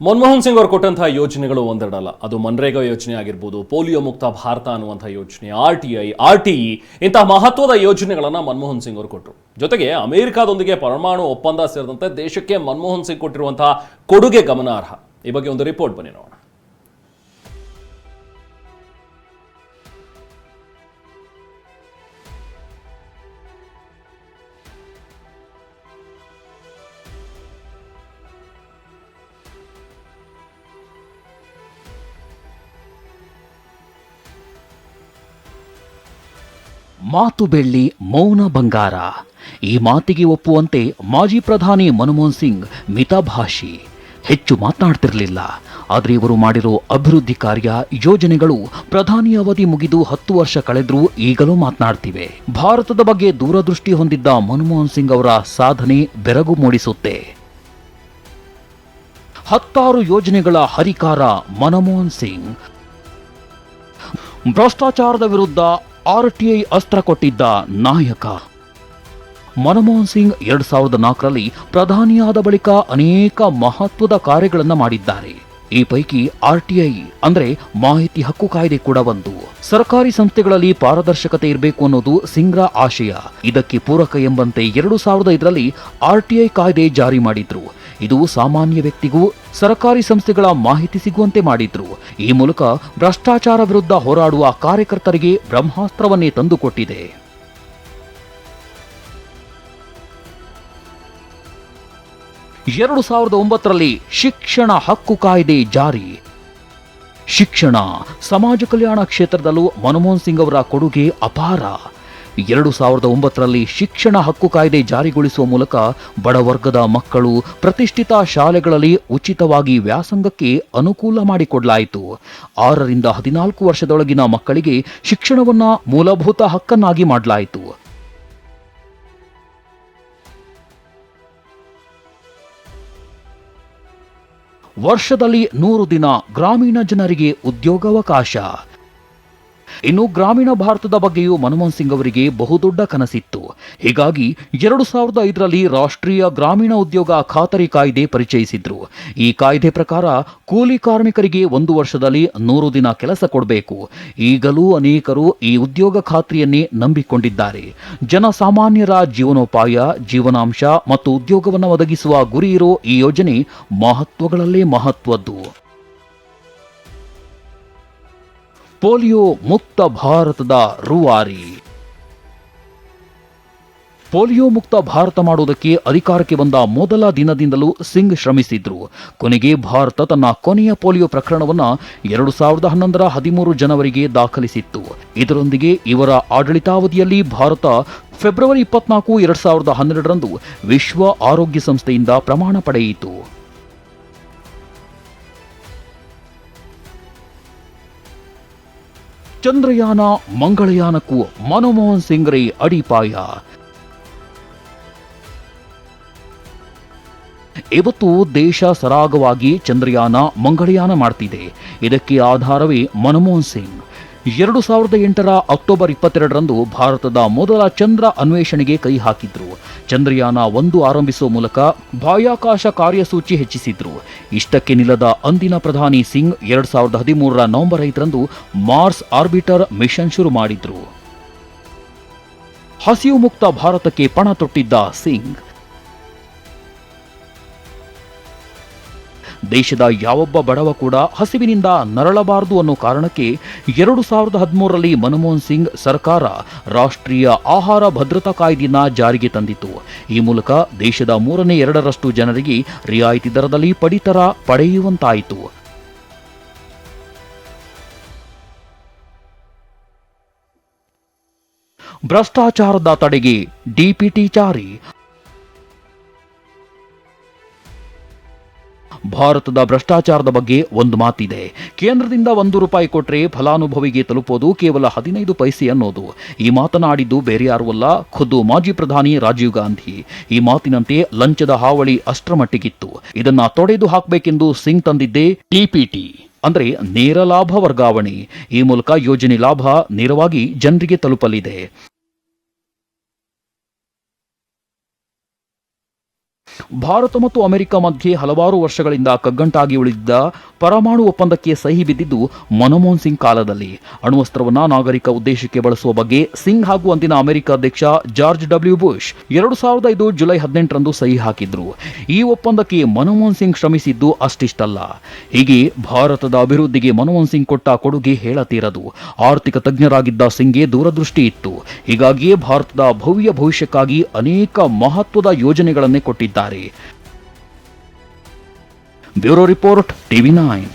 ಮನಮೋಹನ್ ಸಿಂಗ್ ಅವರು ಕೊಟ್ಟಂತಹ ಯೋಜನೆಗಳು ಒಂದೆರಡಲ್ಲ. ಅದು ಮನ್ರೇಗಾ ಯೋಜನೆ ಆಗಿರ್ಬೋದು, ಪೋಲಿಯೋ ಮುಕ್ತ ಭಾರತ ಅನ್ನುವಂಥ ಯೋಜನೆ, R T I, R T E, ಇಂತಹ ಮಹತ್ವದ ಯೋಜನೆಗಳನ್ನು ಮನಮೋಹನ್ ಸಿಂಗ್ ಅವರು ಕೊಟ್ಟರು ಜೊತೆಗೆ ಅಮೆರಿಕಾದೊಂದಿಗೆ ಪರಮಾಣು ಒಪ್ಪಂದ ಸೇರಿದಂತೆ ದೇಶಕ್ಕೆ ಮನಮೋಹನ್ ಸಿಂಗ್ ಕೊಟ್ಟಿರುವಂತಹ ಕೊಡುಗೆ ಗಮನಾರ್ಹ. ಈ ಬಗ್ಗೆ ಒಂದು ರಿಪೋರ್ಟ್ ಬನ್ನಿ ನೋಡೋಣ. ಮಾತು ಬೆಳ್ಳಿ ಮೌನ ಬಂಗಾರ. ಈ ಮಾತಿಗೆ ಒಪ್ಪುವಂತೆ ಮಾಜಿ ಪ್ರಧಾನಿ ಮನಮೋಹನ್ ಸಿಂಗ್ ಮಿತಭಾಷಿ. ಹೆಚ್ಚು ಮಾತನಾಡ್ತಿರಲಿಲ್ಲ. ಆದರೆ ಇವರು ಮಾಡಿರೋ ಅಭಿವೃದ್ಧಿ ಕಾರ್ಯ, ಯೋಜನೆಗಳು ಪ್ರಧಾನಿ ಅವಧಿ ಮುಗಿದು ಹತ್ತು ವರ್ಷ ಕಳೆದ್ರೂ ಈಗಲೂ ಮಾತನಾಡ್ತಿವೆ. ಭಾರತದ ಬಗ್ಗೆ ದೂರದೃಷ್ಟಿ ಹೊಂದಿದ್ದ ಮನಮೋಹನ್ ಸಿಂಗ್ ಅವರ ಸಾಧನೆ ಬೆರಗು ಮೂಡಿಸುತ್ತೆ. ಹತ್ತಾರು ಯೋಜನೆಗಳ ಹರಿಕಾರ ಮನಮೋಹನ್ ಸಿಂಗ್. ಭ್ರಷ್ಟಾಚಾರದ ವಿರುದ್ಧ ಆರ್ಟಿಐ ಅಸ್ತ್ರ ಕೊಟ್ಟಿದ್ದ ನಾಯಕ. ಮನಮೋಹನ್ ಸಿಂಗ್ ಎರಡ್ ಸಾವಿರದ ನಾಲ್ಕರಲ್ಲಿ ಪ್ರಧಾನಿಯಾದ ಬಳಿಕ ಅನೇಕ ಮಹತ್ವದ ಕಾರ್ಯಗಳನ್ನು ಮಾಡಿದ್ದಾರೆ. ಈ ಪೈಕಿ ಆರ್ಟಿಐ ಅಂದ್ರೆ ಮಾಹಿತಿ ಹಕ್ಕು ಕಾಯ್ದೆ ಕೂಡ ಒಂದು. ಸರ್ಕಾರಿ ಸಂಸ್ಥೆಗಳಲ್ಲಿ ಪಾರದರ್ಶಕತೆ ಇರಬೇಕು ಅನ್ನೋದು ಸಿಂಗ್ರ ಆಶಯ. ಇದಕ್ಕೆ ಪೂರಕ ಎಂಬಂತೆ ಎರಡು ಸಾವಿರದ ಐದರಲ್ಲಿ ಆರ್ಟಿಐ ಕಾಯ್ದೆ ಜಾರಿ ಮಾಡಿದ್ರು. ಇದು ಸಾಮಾನ್ಯ ವ್ಯಕ್ತಿಗೂ ಸರ್ಕಾರಿ ಸಂಸ್ಥೆಗಳ ಮಾಹಿತಿ ಸಿಗುವಂತೆ ಮಾಡಿದ್ರು. ಈ ಮೂಲಕ ಭ್ರಷ್ಟಾಚಾರ ವಿರುದ್ಧ ಹೋರಾಡುವ ಕಾರ್ಯಕರ್ತರಿಗೆ ಬ್ರಹ್ಮಾಸ್ತ್ರವನ್ನೇ ತಂದುಕೊಟ್ಟಿದೆ. ಎರಡು ಸಾವಿರದ ಒಂಬತ್ತರಲ್ಲಿ ಶಿಕ್ಷಣ ಹಕ್ಕು ಕಾಯ್ದೆ ಜಾರಿ. ಶಿಕ್ಷಣ ಸಮಾಜ ಕಲ್ಯಾಣ ಕ್ಷೇತ್ರದಲ್ಲೂ ಮನಮೋಹನ್ ಸಿಂಗ್ ಅವರ ಕೊಡುಗೆ ಅಪಾರ. ಎರಡು ಸಾವಿರದ ಒಂಬತ್ತರಲ್ಲಿ ಶಿಕ್ಷಣ ಹಕ್ಕು ಕಾಯ್ದೆ ಜಾರಿಗೊಳಿಸುವ ಮೂಲಕ ಬಡವರ್ಗದ ಮಕ್ಕಳು ಪ್ರತಿಷ್ಠಿತ ಶಾಲೆಗಳಲ್ಲಿ ಉಚಿತವಾಗಿ ವ್ಯಾಸಂಗಕ್ಕೆ ಅನುಕೂಲ ಮಾಡಿಕೊಡಲಾಯಿತು. ಆರರಿಂದ ಹದಿನಾಲ್ಕು ವರ್ಷದೊಳಗಿನ ಮಕ್ಕಳಿಗೆ ಶಿಕ್ಷಣವನ್ನು ಮೂಲಭೂತ ಹಕ್ಕನ್ನಾಗಿ ಮಾಡಲಾಯಿತು. ವರ್ಷದಲ್ಲಿ ನೂರು ದಿನ ಗ್ರಾಮೀಣ ಜನರಿಗೆ ಉದ್ಯೋಗಾವಕಾಶ. ಇನ್ನು ಗ್ರಾಮೀಣ ಭಾರತದ ಬಗ್ಗೆಯೂ ಮನಮೋಹನ್ ಸಿಂಗ್ ಅವರಿಗೆ ಬಹುದೊಡ್ಡ ಕನಸಿತ್ತು. ಹೀಗಾಗಿ ಎರಡು ಸಾವಿರದ ಐದರಲ್ಲಿ ರಾಷ್ಟ್ರೀಯ ಗ್ರಾಮೀಣ ಉದ್ಯೋಗ ಖಾತರಿ ಕಾಯ್ದೆ ಪರಿಚಯಿಸಿದ್ರು. ಈ ಕಾಯ್ದೆ ಪ್ರಕಾರ ಕೂಲಿ ಕಾರ್ಮಿಕರಿಗೆ ಒಂದು ವರ್ಷದಲ್ಲಿ ನೂರು ದಿನ ಕೆಲಸ ಕೊಡಬೇಕು. ಈಗಲೂ ಅನೇಕರು ಈ ಉದ್ಯೋಗ ಖಾತ್ರಿಯನ್ನೇ ನಂಬಿಕೊಂಡಿದ್ದಾರೆ. ಜನಸಾಮಾನ್ಯರ ಜೀವನೋಪಾಯ, ಜೀವನಾಂಶ ಮತ್ತು ಉದ್ಯೋಗವನ್ನು ಒದಗಿಸುವ ಗುರಿ ಇರೋ ಈ ಯೋಜನೆ ಮಹತ್ವಗಳಲ್ಲೇ ಮಹತ್ವದ್ದು. ಪೋಲಿಯೋ ಮುಕ್ತ ಭಾರತದ ರುವಾರಿ. ಪೋಲಿಯೋ ಮುಕ್ತ ಭಾರತ ಮಾಡುವುದಕ್ಕೆ ಅಧಿಕಾರಕ್ಕೆ ಬಂದ ಮೊದಲ ದಿನದಿಂದಲೂ ಸಿಂಗ್ ಶ್ರಮಿಸಿದ್ರು. ಕೊನೆಗೆ ಭಾರತ ತನ್ನ ಕೊನೆಯ ಪೋಲಿಯೋ ಪ್ರಕರಣವನ್ನು ಎರಡು ಸಾವಿರದ ಹನ್ನೊಂದರ ಹದಿಮೂರು ಜನವರಿಗೆ ದಾಖಲಿಸಿತ್ತು. ಇದರೊಂದಿಗೆ ಇವರ ಆಡಳಿತಾವಧಿಯಲ್ಲಿ ಭಾರತ ಫೆಬ್ರವರಿ ಇಪ್ಪತ್ನಾಲ್ಕು, ಎರಡು ಸಾವಿರದ ಹನ್ನೆರಡರಂದು ವಿಶ್ವ ಆರೋಗ್ಯ ಸಂಸ್ಥೆಯಿಂದ ಪ್ರಮಾಣ ಪಡೆಯಿತು. ಚಂದ್ರಯಾನ ಮಂಗಳಯಾನಕ್ಕೂ ಮನಮೋಹನ್ ಸಿಂಗ್ ರೇ ಅಡಿಪಾಯ ಇವತ್ತು ದೇಶ ಸರಾಗವಾಗಿ ಚಂದ್ರಯಾನ ಮಂಗಳಯಾನ ಮಾಡ್ತಿದೆ. ಇದಕ್ಕೆ ಆಧಾರವೇ ಮನಮೋಹನ್ ಸಿಂಗ್. ಎರಡು ಸಾವಿರದ ಎಂಟರ ಅಕ್ಟೋಬರ್ ಇಪ್ಪತ್ತೆರಡರಂದು ಭಾರತದ ಮೊದಲ ಚಂದ್ರ ಅನ್ವೇಷಣೆಗೆ ಕೈ ಹಾಕಿದ್ರು. ಚಂದ್ರಯಾನ ಒಂದು ಆರಂಭಿಸುವ ಮೂಲಕ ಬಾಹ್ಯಾಕಾಶ ಕಾರ್ಯಸೂಚಿ ಹೆಚ್ಚಿಸಿದ್ರು. ಇಷ್ಟಕ್ಕೆ ನಿಲ್ಲದ ಅಂದಿನ ಪ್ರಧಾನಿ ಸಿಂಗ್ ಎರಡ್ ಸಾವಿರದ ಹದಿಮೂರರ ನವೆಂಬರ್ ಐದರಂದು ಮಾರ್ಸ್ ಆರ್ಬಿಟರ್ ಮಿಷನ್ ಶುರು ಮಾಡಿದ್ರು. ಹಸಿವು ಮುಕ್ತ ಭಾರತಕ್ಕೆ ಪಣ ತೊಟ್ಟಿದ್ದ ಸಿಂಗ್ ದೇಶದ ಯಾವೊಬ್ಬ ಬಡವ ಕೂಡ ಹಸಿವಿನಿಂದ ನರಳಬಾರದು ಅನ್ನೋ ಕಾರಣಕ್ಕೆ ಎರಡು ಸಾವಿರದ ಹದಿಮೂರರಲ್ಲಿ ಮನಮೋಹನ್ ಸಿಂಗ್ ಸರ್ಕಾರ ರಾಷ್ಟ್ರೀಯ ಆಹಾರ ಭದ್ರತಾ ಕಾಯ್ದೆಯನ್ನ ಜಾರಿಗೆ ತಂದಿತು ಈ ಮೂಲಕ ದೇಶದ ಮೂರನೇ ಎರಡರಷ್ಟು ಜನರಿಗೆ ರಿಯಾಯಿತಿ ದರದಲ್ಲಿ ಪಡಿತರ ಪಡೆಯುವಂತಾಯಿತು. ಭ್ರಷ್ಟಾಚಾರದ ತಡೆಗೆ ಡಿಪಿಟಿ ಜಾರಿ. ಭಾರತದ ಭ್ರಷ್ಟಾಚಾರದ ಬಗ್ಗೆ ಒಂದು ಮಾತಿದೆ. ಕೇಂದ್ರದಿಂದ ಒಂದು ರೂಪಾಯಿ ಕೊಟ್ರೆ ಫಲಾನುಭವಿಗೆ ತಲುಪೋದು ಕೇವಲ ಹದಿನೈದು ಪೈಸೆ ಅನ್ನೋದು. ಈ ಮಾತನಾಡಿದ್ದು ಬೇರೆ ಯಾರೂ ಅಲ್ಲ, ಖುದ್ದು ಮಾಜಿ ಪ್ರಧಾನಿ ರಾಜೀವ್ ಗಾಂಧಿ. ಈ ಮಾತಿನಂತೆ ಲಂಚದ ಹಾವಳಿ ಅಷ್ಟರ ಮಟ್ಟಿಗಿತ್ತು ಇದನ್ನ ತೊಡೆದು ಹಾಕಬೇಕೆಂದು ಸಿಂಗ್ ತಂದಿದ್ದೇ ಟಿಪಿಟಿ ಅಂದ್ರೆ ನೇರ ಲಾಭ ವರ್ಗಾವಣೆ. ಈ ಮೂಲಕ ಯೋಜನೆ ಲಾಭ ನೇರವಾಗಿ ಜನರಿಗೆ ತಲುಪಲಿದೆ. ಭಾರತ ಮತ್ತು ಅಮೆರಿಕ ಮಧ್ಯೆ ಹಲವಾರು ವರ್ಷಗಳಿಂದ ಕಗ್ಗಂಟಾಗಿ ಉಳಿದಿದ್ದ ಪರಮಾಣು ಒಪ್ಪಂದಕ್ಕೆ ಸಹಿ ಬಿದ್ದಿದ್ದು ಮನಮೋಹನ್ ಸಿಂಗ್ ಕಾಲದಲ್ಲಿ. ಅಣ್ವಸ್ತ್ರವನ್ನು ನಾಗರಿಕ ಉದ್ದೇಶಕ್ಕೆ ಬಳಸುವ ಬಗ್ಗೆ ಸಿಂಗ್ ಹಾಗೂ ಅಂದಿನ ಅಮೆರಿಕ ಅಧ್ಯಕ್ಷ ಜಾರ್ಜ್ ಡಬ್ಲ್ಯೂ ಬುಷ್ ಎರಡು ಸಾವಿರದ ಐದು ಜುಲೈ ಹದಿನೆಂಟರಂದು ಸಹಿ ಹಾಕಿದ್ರು. ಈ ಒಪ್ಪಂದಕ್ಕೆ ಮನಮೋಹನ್ ಸಿಂಗ್ ಶ್ರಮಿಸಿದ್ದು ಅಷ್ಟಿಷ್ಟಲ್ಲ. ಹೀಗೆ ಭಾರತದ ಅಭಿವೃದ್ಧಿಗೆ ಮನಮೋಹನ್ ಸಿಂಗ್ ಕೊಟ್ಟ ಕೊಡುಗೆ ಹೇಳತೀರದು. ಆರ್ಥಿಕ ತಜ್ಞರಾಗಿದ್ದ ಸಿಂಗ್ಗೆ ದೂರದೃಷ್ಟಿ ಇತ್ತು. ಹೀಗಾಗಿಯೇ ಭಾರತದ ಭವ್ಯ ಭವಿಷ್ಯಕ್ಕಾಗಿ ಅನೇಕ ಮಹತ್ವದ ಯೋಜನೆಗಳನ್ನೇ ಕೊಟ್ಟಿದ್ದಾರೆ. उतारे ब्यूरो रिपोर्ट टीवी नाइन।